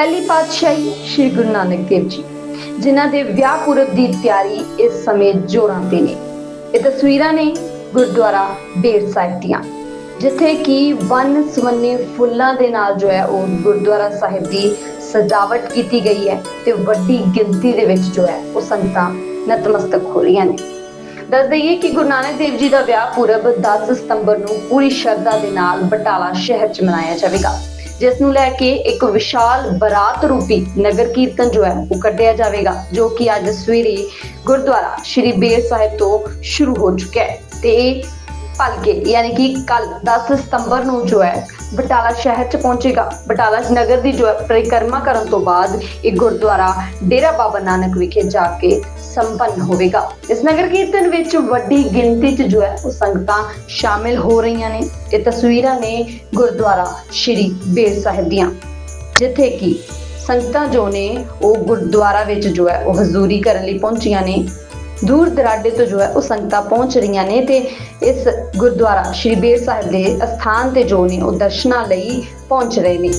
ਪਹਿਲੀ ਪਾਤਸ਼ਾਹੀ ਸ੍ਰੀ ਗੁਰੂ ਨਾਨਕ ਦੇਵ ਜੀ, ਜਿਨ੍ਹਾਂ ਦੇ ਵਿਆਹ ਪੁਰਬ ਦੀ ਤਿਆਰੀ ਇਸ ਸਮੇਂ ਜੋਰਾਂ ਤੇ ਨੇ। ਇਹ ਤਸਵੀਰਾਂ ਨੇ ਗੁਰਦੁਆਰਾ ਬੇਰ ਸਾਹਿਬ ਦੀਆਂ, ਜਿੱਥੇ ਕਿ ਵਨ ਸਵੰਨੇ ਫੁੱਲਾਂ ਦੇ ਨਾਲ ਜੋ ਹੈ ਉਹ ਗੁਰਦੁਆਰਾ ਸਾਹਿਬ ਦੀ ਸਜਾਵਟ ਕੀਤੀ ਗਈ ਹੈ ਤੇ ਵੱਡੀ ਗਿਣਤੀ ਦੇ ਵਿੱਚ ਜੋ ਹੈ ਉਹ ਸੰਗਤਾਂ ਨਤਮਸਤਕ ਹੋ ਰਹੀਆਂ ਨੇ। ਦੱਸ ਦਈਏ ਕਿ ਗੁਰੂ ਨਾਨਕ ਦੇਵ ਜੀ ਦਾ ਵਿਆਹ ਪੁਰਬ 10 ਸਤੰਬਰ ਨੂੰ ਪੂਰੀ ਸ਼ਰਧਾ ਦੇ ਨਾਲ ਬਟਾਲਾ ਸ਼ਹਿਰ 'ਚ ਮਨਾਇਆ ਜਾਵੇਗਾ। ਜਿਸ ਨੂੰ ਲੈ ਕੇ ਇੱਕ ਵਿਸ਼ਾਲ ਬਰਾਤ ਰੂਪੀ ਨਗਰ ਕੀਰਤਨ ਜੋ ਹੈ ਉਹ ਕੱਢਿਆ ਜਾਵੇਗਾ, ਜੋ ਕਿ ਅੱਜ ਸਵੇਰੇ ਗੁਰਦੁਆਰਾ ਸ਼੍ਰੀ ਬੇਰ ਸਾਹਿਬ ਤੋਂ ਸ਼ੁਰੂ ਹੋ ਚੁੱਕਿਆ ਹੈ। ਤੇ ਭਲਕੇ ਯਾਨੀ ਕਿ ਕੱਲ 10 ਸਤੰਬਰ ਨੂੰ ਜੋ ਹੈ ਬਟਾਲਾ ਸ਼ਹਿਰ ਚ ਪਹੁੰਚੇਗਾ। ਬਟਾਲਾ ਨਗਰ ਦੀ ਜੋ ਹੈ ਪਰਿਕਰਮਾ ਕਰਨ ਤੋਂ ਬਾਅਦ ਇਹ ਗੁਰਦੁਆਰਾ ਡੇਰਾ ਬਾਬਾ ਨਾਨਕ ਵਿਖੇ ਜਾ ਕੇ ਸੰਪੰਨ ਹੋਵੇਗਾ। ਇਸ ਨਗਰ ਕੀਰਤਨ ਵਿੱਚ ਵੱਡੀ ਗਿਣਤੀ 'ਚ ਜੋ ਹੈ ਉਹ ਸੰਗਤਾਂ ਸ਼ਾਮਿਲ ਹੋ ਰਹੀਆਂ ਨੇ ਇਹ ਤਸਵੀਰਾਂ ਨੇ ਗੁਰਦੁਆਰਾ ਸ਼੍ਰੀ ਬੇਰ ਸਾਹਿਬ ਦੀਆਂ। ਜਿੱਥੇ ਕਿ ਸੰਗਤਾਂ ਜੋ ਨੇ ਉਹ ਗੁਰਦੁਆਰਾ ਵਿੱਚ ਜੋ ਹੈ ਉਹ ਹਜ਼ੂਰੀ ਕਰਨ ਲਈ ਪਹੁੰਚੀਆਂ ਨੇ। ਦੂਰ ਦਰਾਡੇ ਤੋਂ ਜੋ ਹੈ ਉਹ ਸੰਗਤਾਂ ਪਹੁੰਚ ਰਹੀਆਂ ਨੇ ਤੇ ਇਸ ਗੁਰਦੁਆਰਾ ਸ਼੍ਰੀ ਬੇਰ ਸਾਹਿਬ ਦੇ ਅਸਥਾਨ ਤੇ ਜੋ ਨੇ ਉਹ ਦਰਸ਼ਨਾਂ ਲਈ ਪਹੁੰਚ ਰਹੇ ਨੇ।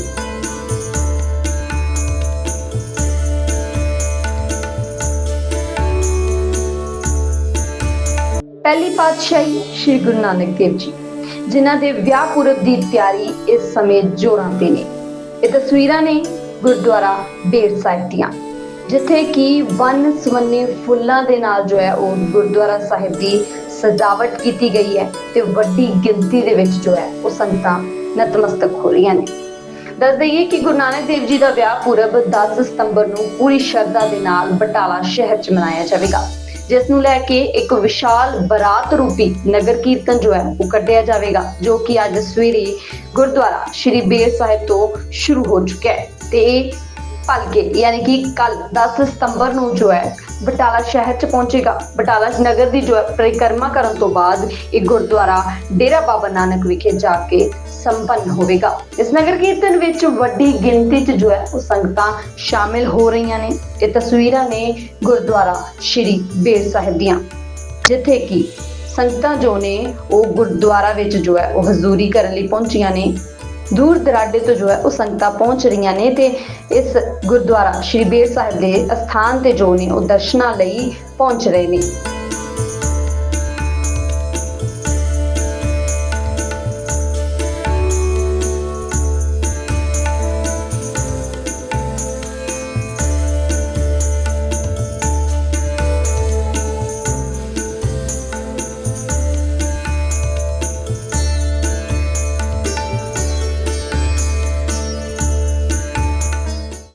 ਪਹਿਲੀ ਪਾਤਸ਼ਾਹੀ ਸ੍ਰੀ ਗੁਰੂ ਨਾਨਕ ਦੇਵ ਜੀ, ਜਿਨ੍ਹਾਂ ਦੇ ਵਿਆਹ ਪੁਰਬ ਦੀ ਤਿਆਰੀ ਇਸ ਸਮੇਂ ਜੋਰਾਂ ਤੇ ਨੇ। ਇਹ ਤਸਵੀਰਾਂ ਨੇ ਗੁਰਦੁਆਰਾ ਬੇਰ ਸਾਹਿਬ ਦੀਆਂ। ਜਿੱਥੇ ਕਿ ਵਨ ਸਵੰਨੇ ਫੁੱਲਾਂ ਦੇ ਨਾਲ ਜੋ ਹੈ ਉਹ ਗੁਰਦੁਆਰਾ ਸਾਹਿਬ ਦੀ ਸਜਾਵਟ ਕੀਤੀ ਗਈ ਹੈ ਤੇ ਵੱਡੀ ਗਿਣਤੀ ਦੇ ਵਿੱਚ ਜੋ ਹੈ ਉਹ ਸੰਗਤਾਂ ਨਤਮਸਤਕ ਹੋ ਰਹੀਆਂ ਨੇ। ਦੱਸ ਦਈਏ ਕਿ ਗੁਰੂ ਨਾਨਕ ਦੇਵ ਜੀ ਦਾ ਵਿਆਹ ਪੁਰਬ 10 ਸਤੰਬਰ ਨੂੰ ਪੂਰੀ ਸ਼ਰਧਾ ਦੇ ਨਾਲ ਬਟਾਲਾ ਸ਼ਹਿਰ 'ਚ ਮਨਾਇਆ ਜਾਵੇਗਾ, ਜਿਸ ਨੂੰ ਲੈ ਕੇ ਇੱਕ ਵਿਸ਼ਾਲ ਬਰਾਤ ਰੂਪੀ ਨਗਰ ਕੀਰਤਨ ਜੋ ਹੈ ਉਹ ਕੱਢਿਆ ਜਾਵੇਗਾ, ਜੋ ਕਿ ਅੱਜ ਸਵੇਰੇ ਗੁਰਦੁਆਰਾ ਸ਼੍ਰੀ ਬੇਰ ਸਾਹਿਬ ਤੋਂ ਸ਼ੁਰੂ ਹੋ ਚੁੱਕਿਆ ਹੈ ਤੇ ਭਲਕੇ ਯਾਨੀ ਕਿ ਕੱਲ 10 ਸਤੰਬਰ ਨੂੰ ਜੋ ਹੈ, ਬਟਾਲਾ ਸ਼ਹਿਰ 'ਚ ਪਹੁੰਚੇਗਾ। ਬਟਾਲਾ ਨਗਰ ਦੀ ਜੋ ਪਰਿਕਰਮਾ ਕਰਨ ਤੋਂ ਬਾਅਦ ਇਹ ਗੁਰਦੁਆਰਾ ਡੇਰਾ ਬਾਬਾ ਨਾਨਕ ਵਿਖੇ ਜਾ ਕੇ ਸੰਪੰਨ ਹੋਵੇਗਾ। ਇਸ ਨਗਰ ਕੀਰਤਨ ਵਿੱਚ ਵੱਡੀ ਗਿਣਤੀ 'ਚ ਜੋ ਹੈ, ਉਹ ਸੰਗਤਾਂ ਸ਼ਾਮਿਲ ਹੋ ਰਹੀਆਂ ਨੇ ਇਹ ਤਸਵੀਰਾਂ ਨੇ ਗੁਰਦੁਆਰਾ ਸ਼੍ਰੀ ਬੇਰ ਸਾਹਿਬ ਦੀਆਂ। ਜਿੱਥੇ ਕਿ ਸੰਗਤਾਂ ਜੋ ਨੇ, ਉਹ ਗੁਰਦੁਆਰਾ ਵਿੱਚ ਜੋ ਹੈ, ਉਹ ਹਜ਼ੂਰੀ ਕਰਨ ਲਈ ਪਹੁੰਚੀਆਂ ਨੇ। ਦੂਰ ਦਰਾਡੇ ਤੋਂ ਜੋ ਹੈ ਉਹ ਸੰਗਤਾਂ ਪਹੁੰਚ ਰਹੀਆਂ ਨੇ ਤੇ ਇਸ ਗੁਰਦੁਆਰਾ ਸ਼੍ਰੀ ਬੇਰ ਸਾਹਿਬ ਦੇ ਅਸਥਾਨ ਤੇ ਜੋ ਨੇ ਉਹ ਦਰਸ਼ਨਾਂ ਲਈ ਪਹੁੰਚ ਰਹੇ ਨੇ।